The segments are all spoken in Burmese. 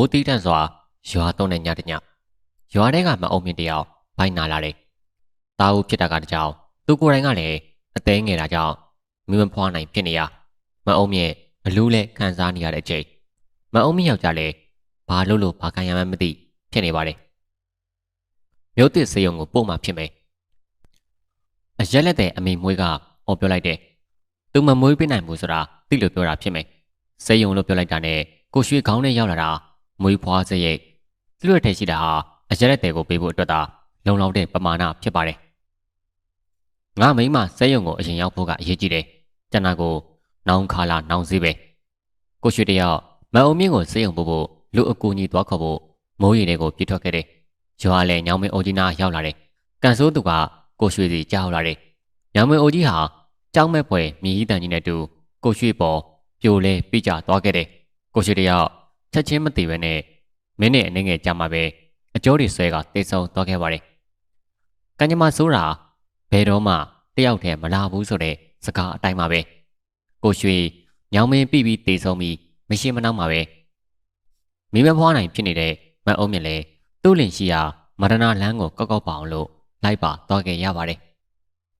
မိုးတီးတန့်စွာရွာသွန်းတဲ့ညတညရွာထဲကမအုံမြင့်တယောက်ဘိုင်းနာလာတယ်။တာဦးဖြစ်တာကတကြောင်သူကိုယ်တိုင်ကလည်းအသေးငယ်တာကြောင့်မင်းမဖွားနိုင်ဖြစ်နေရမအုံမြင့်အလူးလဲခံစားနေရတဲ့အချိန်မအုံမြင့်ယောက်ျားလည်းဘာလို့လို့ဘာခံရမှန်းမသိဖြစ်နေပါတယ်။မြို့တစ်စေယုံကိုပို့မှဖြစ်မယ်။အရက်လက်တဲ့အမေမွေးကဟောပြောလိုက်တယ်။သူမမွေးပြနိုင်ဘူးဆိုတာသိလို့ပြောတာဖြစ်မယ်။စေယုံလို့ပြောလိုက်တာနဲ့ကိုရွှေခေါင်းနဲ့ရောက်လာတာ မွေးဖွားစရိတ်သူ့ရဲ့ထဲရှိတာဟာအရက်လက်တဲ့ကိုပေးဖို့အတွက်သာလုံလောက်တဲ့ပမာဏဖြစ်ပါတယ်။ငါမိမစေယုံကိုအရင်ရောက်ဖို့ကအရေးကြီးတယ်။ကျန်တာကိုနောင်ခါလာနောင်စည်းပဲ။ကိုရွှေတယောက်မအုံမြင့်ကိုစေယုံပို့ဖို့လူအကူကြီးသွားခေါ်ဖို့မိုးရီတွေကိုပြစ်ထွက်ခဲ့တယ်။ရွာလည်းညောင်မင်းအိုကြီးနာရောက်လာတယ်။ကန်ဆိုးသူကကိုရွှေစီကြောက်လာတယ်။ညောင်မင်းအိုကြီးဟာကြောက်မဲ့ဖွယ်မြည်ကြီးတန်ကြီးနဲ့တူကိုရွှေပေါ်ပြိုလဲပြကြသွားခဲ့တယ်။ကိုရွှေတယောက် ချက်ချင်းမသိပဲနဲ့မင်းနဲ့အနေငယ်ကြမှာပဲအကျိုးတွေဆွဲကတေဆုံသွားခဲ့ပါတယ်။ကံကြမ္မာဆိုးတာဘယ်တော့မှတယောက်တည်းမလာဘူးဆိုတဲ့စကားအတိုင်းပါပဲ။ကိုရွှေညောင်မင်းပြီးပြီးတေဆုံပြီးမရှိမနှောက်မှာပဲ။မိမဖွားနိုင်ဖြစ်နေတဲ့မအုံးမြင့်လေသူ့လင်ရှိရာမရဏလန်းကိုကောက်ကောက်ပါအောင်လို့လိုက်ပါသွားခဲ့ရပါတယ်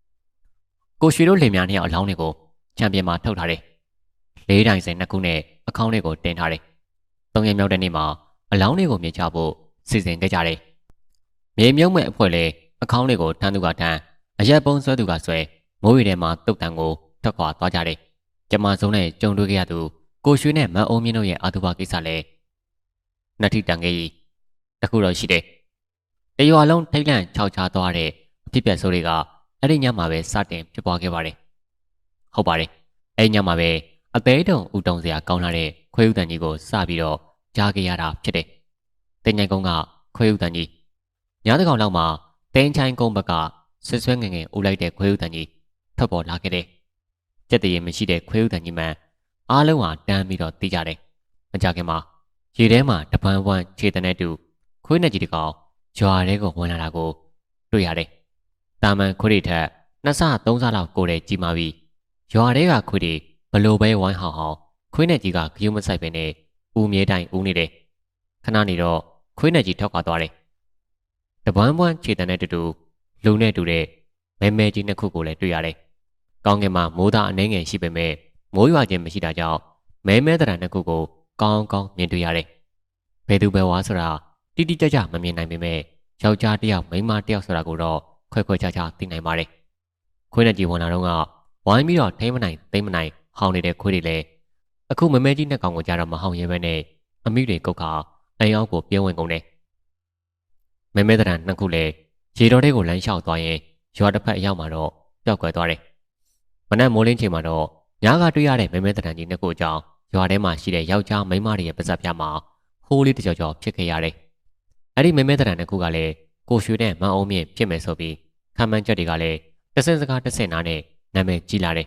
။ကိုရွှေတို့လင်များနှစ်ယောက်အလောင်းတွေကိုချန်ပီယံမှာထုတ်ထားတယ်။လေးတိုင်စင်နှစ်ခုနဲ့အကောင့်တွေကိုတင်ထားတယ်။ သုံးရက်မြောက်တဲ့နေ့မှာအလောင်းတွေကိုမြင်ချဖို့စီစဉ်ခဲ့ကြတယ်။မြေမြုံမဲ့အဖွဲ့လည်းအကောင့်တွေကိုထမ်းသူကထမ်းအရက်ပုံးဆွဲသူကဆွဲမိုးရီထဲမှာတုတ်တန်ကိုထွက်ခွာသွားကြတယ်။ကျမဆုံးနဲ့ကြုံတွေ့ခဲ့ရသူကိုရွှေနဲ့မအုံးမြင့်တို့ရဲ့အာတုဘကိစ္စလည်းနှစ်ထိတန်ခဲ့ကြီးတခုတော့ရှိတယ်။တရွာလုံးထိတ်လန့်ခြောက်ခြားသွားတဲ့အဖြစ်ပြက်ဆိုးတွေကအဲ့ဒီညမှာပဲစတင်ဖြစ်ပွားခဲ့ပါတယ်။ဟုတ်ပါတယ်။အဲ့ဒီညမှာပဲအသေးတုံဦးတုံစရာကောင်းလာတဲ့ခွေးဥတန်ကြီးကိုစပြီးတော့ ကြားခဲ့ရတာဖြစ်တယ်။တင်ញိုင်ကုန်းကခွေးဥတန်ကြီးညတကောင်လောက်မှာတင်းချိုင်းကုန်းဘက်ကဆွဆွဲငငယ်ဦးလိုက်တဲ့ခွေးဥတန်ကြီးထွက်ပေါ်လာခဲ့တယ်။ကြက်တရေမရှိတဲ့ခွေးဥတန်ကြီးမှအားလုံးဟာတန်းပြီးတော့သိကြတယ်။မကြခင်မှာရေထဲမှာတပန်းဝမ်းခြေတနဲ့တူခွေးနဲ့ကြီးတကောင်ရွာထဲကိုဝင်လာတာကိုတွေ့ရတယ်။တာမန်ခွေးတွေထက်နှစ်ဆသုံးဆလောက်ကိုတဲ့ကြီးမာပြီ။ရွာထဲကခွေးတွေဘလို့ပဲဝိုင်းဟောင်းဟောင်းခွေးနဲ့ကြီးကဂယုမဆိုင်ပဲနဲ့ ဦးမြဲတိုင်းဦးနေတယ်။ခဏနေတော့ခွေးနဲ့ကြီးထောက်ခွာသွားတယ်။တပန်းဝမ်းခြေတနဲ့တူတူလူနဲ့တူတဲ့မဲမဲကြီးနှစ်ခုကိုလည်းတွေ့ရတယ်။ကောင်းကင်မှာမိုးသားအနှဲငယ်ရှိပေမဲ့မိုးရွာခြင်းမရှိတာကြောင့်မဲမဲတရံနှစ်ခုကိုကောင်းကောင်းမြင်တွေ့ရတယ်။ဘယ်သူပဲဝါဆိုတာတိတိကျကျမမြင်နိုင်ပေမဲ့ယောက်ျားတစ်ယောက်မိန်းမတစ်ယောက်ဆိုတာကိုတော့ခွဲခွဲခြားခြားသိနိုင်ပါတယ်။ခွေးနဲ့ကြည်ဝင်လာတော့ကဝိုင်းပြီးတော့ထိမ့်မနိုင်သိမ့်မနိုင်ဟောင်းနေတဲ့ခွေးတွေလည်း အခုမမဲကြီးနဲ့ကောင်ကိုကြတော့မဟောင်းရဲပဲနဲ့အမိတွေကုတ်ခါအိမ်အောက်ကိုပြင်းဝင်ကုန်တယ်။မဲမဲတရံနှစ်ခုလည်းရေတော်တဲ့ကိုလမ်းလျှောက်သွားရင်ရွာတစ်ဖက်အရောက်မှာတော့ပျောက်ကွယ်သွားတယ်။မနက်မိုးလင်းချိန်မှာတော့ညကတွေ့ရတဲ့မဲမဲတရံကြီးနှစ်ခုအကြောင်းရွာထဲမှာရှိတဲ့ယောက်ျားမိန်းမတွေရဲ့ပါဇက်ပြားမှာဟိုးလေးတကြောကြောဖြစ်ခဲ့ရတယ်။အဲ့ဒီမဲမဲတရံနှစ်ခုကလည်းကိုရွှေနဲ့မန်အောင်မြင့်ဖြစ်မယ်ဆိုပြီးခံမှန်းချက်တွေကလည်းတဆင်စကားတဆင်နာနဲ့နာမည်ကြီးလာတယ်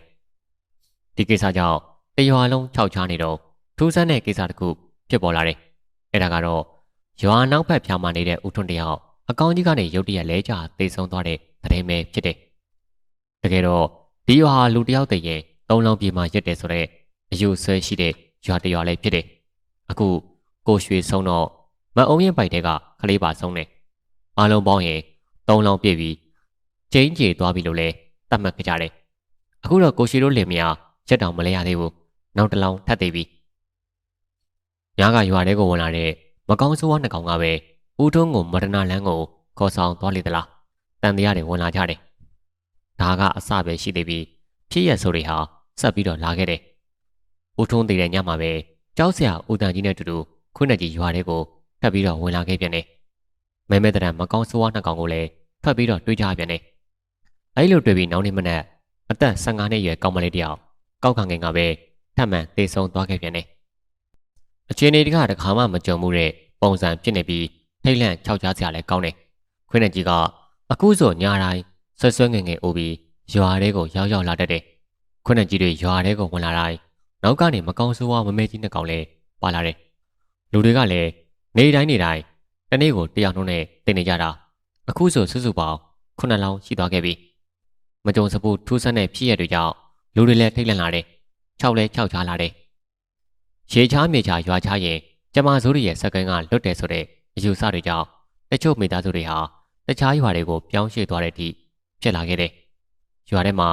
။ဒီကိစ္စကြောင့် တရွာလုံးခြောက်ချားနေတော့ထူးဆန်းတဲ့ကိစ္စတစ်ခုဖြစ်ပေါ်လာတယ်။အဲ့ဒါကတော့ရွာနောက်ဘက်ဖြာမှနေတဲ့ဦးထွန်းတယောက်အကောင်းကြီးကနေရုတ်တရက်လဲကျသေဆုံးသွားတဲ့သတင်းပဲဖြစ်တယ်။တကယ်တော့ဒီရွာဟာလူတယောက်တည်းရင်သုံးလုံးပြေမှရက်တယ်ဆိုတော့အယူဆွဲရှိတဲ့ရွာတရွာလည်းဖြစ်တယ်။အခုကိုရွှေဆုံးတော့မအုံရင်ပိုက်တဲ့ကကလေးပါဆုံးတယ်။အားလုံးပေါင်းရင်သုံးလုံးပြည့်ပြီးကျင်းကြေသွားပြီလို့လည်းသတ်မှတ်ကြတယ်။အခုတော့ကိုရွှေတို့လင်မယားရက်တောင်မလဲရသေးဘူး။ နောက်တစ်လောင်းထပ်သေးပြီ။ညကရွာထဲကိုဝင်လာတဲ့မကောင်းဆိုးဝါးနှစ်ကောင်ကပဲဦးထုံးကိုမရဏလန်းကိုခေါ်ဆောင်သွားလေသလား။တန်တရားတွေဝင်လာကြတယ်။ဒါကအစပဲရှိသေးပြီးဖြစ်ရဆိုတွေဟာဆက်ပြီးတော့လာခဲ့တယ်။ဦးထုံးသေးတဲ့ညမှာပဲကြောက်စရာဦးတန်ကြီးနဲ့တူတူခွန်းနဲ့ကြီးရွာထဲကိုထပ်ပြီးတော့ဝင်လာခဲ့ပြန်တယ်။မဲမဲတရံမကောင်းဆိုးဝါးနှစ်ကောင်ကိုလည်းဖတ်ပြီးတော့တွေးကြပြန်တယ်။အဲဒီလိုတွေ့ပြီးနောက်နေ့မနက်အသက်15နှစ်အရွယ်ကောင်မလေးတယောက်ကောက်ခံငင်ကပဲ ထပ်မံတေဆုံးသွားခဲ့ပြန်တယ်။အခြေအနေတကတခါမှမကြုံမှုတဲ့ပုံစံဖြစ်နေပြီးထိတ်လန့်ခြောက်ကြားစရာလည်းကောင်းတယ်။ခွင်းနဲ့ကြီးကအခုဆိုညာတိုင်းဆွဆွငငယ်အိုးပြီးရွာထဲကိုရောက်ရောက်လာတတ်တယ်။ခွန်းနဲ့ကြီးတွေရွာထဲကိုဝင်လာတိုင်းနောက်ကနေမကောင်းဆိုးဝါးမမဲကြီးနှစ်ကောင်လည်းပါလာတယ်။လူတွေကလည်းနေတိုင်းနေတိုင်းတနေ့ကိုတယောက်နှုံးနဲ့တင်နေကြတာအခုဆိုစုစုပေါင်းခုနှစ်လောင်းရှိသွားခဲ့ပြီ။မကြုံစဘူးထူးဆန်းတဲ့ဖြစ်ရတွေကြောင့်လူတွေလည်းထိတ်လန့်လာတယ်။ ခြောက်လဲခြောက်ချားလာတယ်။ရေချားမြေချာရွာချားရင်ကျမဇိုးရီရဲ့စကန်ကလွတ်တယ်ဆိုတဲ့အယူဆတွေကြောင့်တချို့မိသားစုတွေဟာတခြားရွာတွေကိုပြောင်းရွှေ့သွားတဲ့အထိဖြစ်လာခဲ့တယ်။ရွာထဲမှာ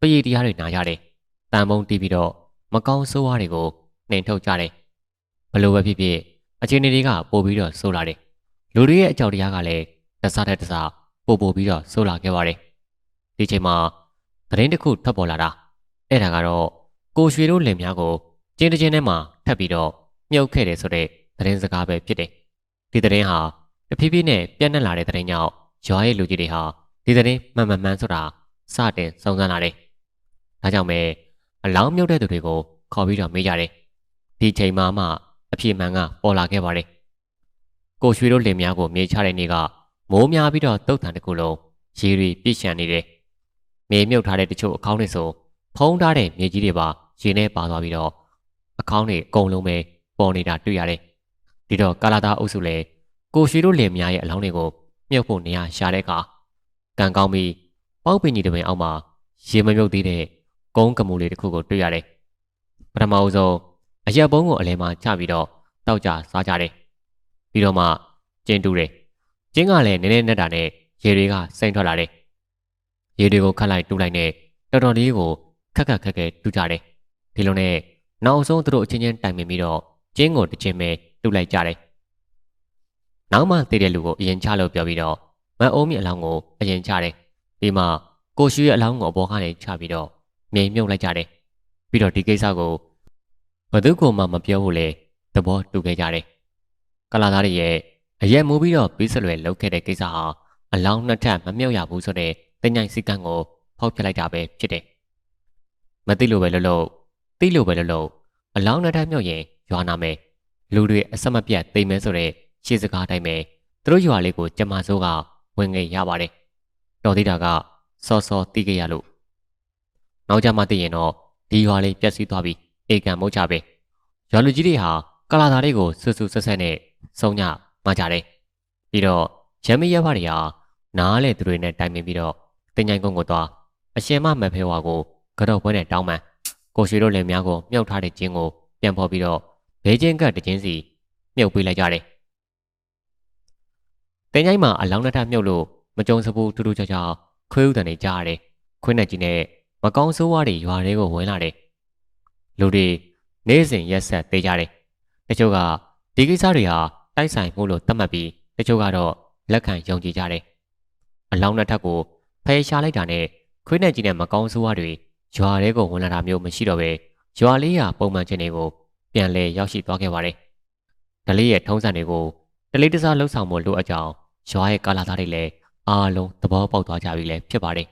ပရိတရားတွေနာကြတယ်။တန်ပုံတီးပြီးတော့မကောင်းဆိုးဝါးတွေကိုနှင်ထုတ်ကြတယ်။ဘလို့ပဲဖြစ်ဖြစ်အခြေအနေတွေကပိုပြီးတော့ဆိုးလာတယ်။လူတွေရဲ့အကြောက်တရားကလည်းတစ်စားတဲ့တစ်စားပိုပိုပြီးတော့ဆိုးလာခဲ့ပါတယ်။ဒီချိန်မှာသတင်းတစ်ခုထွက်ပေါ်လာတာအဲ့ဒါကတော့ ကိုရွှေတို့လင်များကိုကျင်းတချင်းထဲမှာထပ်ပြီးတော့မြုပ်ခဲ့တယ်ဆိုတဲ့သတင်းစကားပဲဖြစ်တယ်။ဒီသတင်းဟာတဖြည်းဖြည်းနဲ့ပြန့်နှံ့လာတဲ့သတင်းကြောင့်ရွာရဲ့လူကြီးတွေဟာဒီသတင်းမှန်မှန်မှန်ဆိုတာစတင်စုံစမ်းလာတယ်။ဒါကြောင့်ပဲအလောင်းမြုပ်တဲ့သူတွေကိုခေါ်ပြီးတော့မေးကြတယ်။ဒီချိန်မှမှအဖြစ်မှန်ကပေါ်လာခဲ့ပါတယ်။ကိုရွှေတို့လင်များကိုမြေချတဲ့နေ့ကမိုးများပြီးတော့တုတ်ထန်တစ်ခုလုံးရေတွေပြည့်ရှံနေတယ်။မြေမြုပ်ထားတဲ့တချို့အကောင်းတွေဆိုဖုံးထားတဲ့မြေကြီးတွေပါ ရေနဲ့ပါသွားပြီးတော့အကောင်းတွေအကုန်လုံးပဲပေါ်နေတာတွေ့ရတယ်။ဒီတော့ကာလာသားအုပ်စုလည်းကိုရွှေတို့လင်များရဲ့အလောင်းတွေကိုမြုပ်ဖို့နေရာရှာတဲ့အခါကံကောင်းပြီးပေါက်ပင်ကြီးတစ်ပင်အောက်မှာရေမမြုပ်သေးတဲ့ကုန်းကမူလေးတစ်ခုကိုတွေ့ရတယ်။ပထမအဆုံးအရက်ပုံးကိုအလဲမှာချပြီးတော့တောက်ကြစားကြတယ်။ပြီးတော့မှကျင်းတူးတယ်။ကျင်းကလည်းနည်းနည်းနဲ့တာနဲ့ရေတွေကစိမ့်ထွက်လာတယ်။ရေတွေကိုခတ်လိုက်တူးလိုက်နဲ့တော်တော်လေးကိုခက်ခက်ခက်ခဲတူးကြတယ်။ ဒီလိုနဲ့နောက်ဆုံးသူတို့အချင်းချင်းတိုင်ပင်ပြီးတော့ကျင်းကိုတစ်ချင်းပဲတူးလိုက်ကြတယ်။နောက်မှတည်တဲ့လူကိုအရင်ချလို့ပြောပြီးတော့မအုံးမြအလောင်းကိုအရင်ချတယ်။ပြီးမှကိုရှူရဲ့အလောင်းကိုအပေါ်ကနေချပြီးတော့မြိန်မြုပ်လိုက်ကြတယ်။ပြီးတော့ဒီကိစ္စကိုဘသူကမှမပြောဘူးလေသဘောတူခဲ့ကြတယ်။ကလာသားတွေရဲ့အရက်မိုးပြီးတော့ပြီးစလွယ်လုပ်ခဲ့တဲ့ကိစ္စဟာအလောင်းနှစ်ထပ်မမြုပ်ရဘူးဆိုတဲ့တင်ញိုင်စည်းကမ်းကိုဖောက်ပြလိုက်တာပဲဖြစ်တယ်။မသိလို့ပဲလို့လို့ သိလို့ပဲလို့လို့အလောင်းနှစ်ထပ်မြုပ်ရင်ရွာနာမယ်လူတွေအဆက်မပြတ်သိမ်းမဲဆိုတဲ့ရှေ့စကားတိုင်းပဲသူတို့ရွာလေးကိုကျမစိုးကဝင်ငယ်ရပါတယ်။တော်သေးတာကစောစောတီးခဲ့ရလို့နောက်ကြမှသိရင်တော့ဒီရွာလေးပြက်စီးသွားပြီးအေကံမုတ်ချပဲရွာလူကြီးတွေဟာကလာသားတွေကိုဆွဆွဆက်ဆက်နဲ့စုံညမကြတယ်ပြီးတော့ရမရဖတွေဟာနားလေသူတွေနဲ့တိုင်ပင်ပြီးတော့တင်ញိုင်ကုန်းကိုသွားအရှင်မမဖဲဝါကိုကတော့ပွဲနဲ့တောင်းပန် ကိုရွှေတို့လင်များကိုမြုပ်ထားတဲ့ကျင်းကိုပြန်ဖော်ပြီးတော့ဘေးချင်းကတချင်းစီမြုပ်ပေးလိုက်ကြတယ်တင်ញိုင်မှာအလောင်းနှစ်ထပ်မြုပ်လို့မကြုံစဘူးတူတူချာချာခွေးဥတန်နေကြားရတယ်ခွေးနဲ့ကြီးနဲ့မကောင်းဆိုးဝါးတွေရွာတွေကိုဝင်လာတယ်လူတွေနေ့စဉ်ရက်ဆက်သေးကြတယ်တချို့ကဒီကိစ္စတွေဟာတိုက်ဆိုင်မှုလို့သတ်မှတ်ပြီးတချို့ကတော့လက်ခံယုံကြည်ကြတယ်အလောင်းနှစ်ထပ်ကိုဖယ်ရှားလိုက်တာနဲ့ခွေးနဲ့ကြီးနဲ့မကောင်းဆိုးဝါးတွေ ရွာတွေကိုဝင်လာတာမျိုးမရှိတော့ပဲရွာလေးရာပုံမှန်ချင်းတွေကိုပြန်လဲရောက်ရှိသွားခဲ့ပါတယ်ဒလေးရဲ့ထုံးစံတွေကိုတလေးတစားလှုပ်ဆောင်မှုလိုအပ်ကြောင်းရွာရဲ့ကာလာသားတွေလည်းအားလုံးသဘောပေါက်သွားကြပြီလည်းဖြစ်ပါတယ်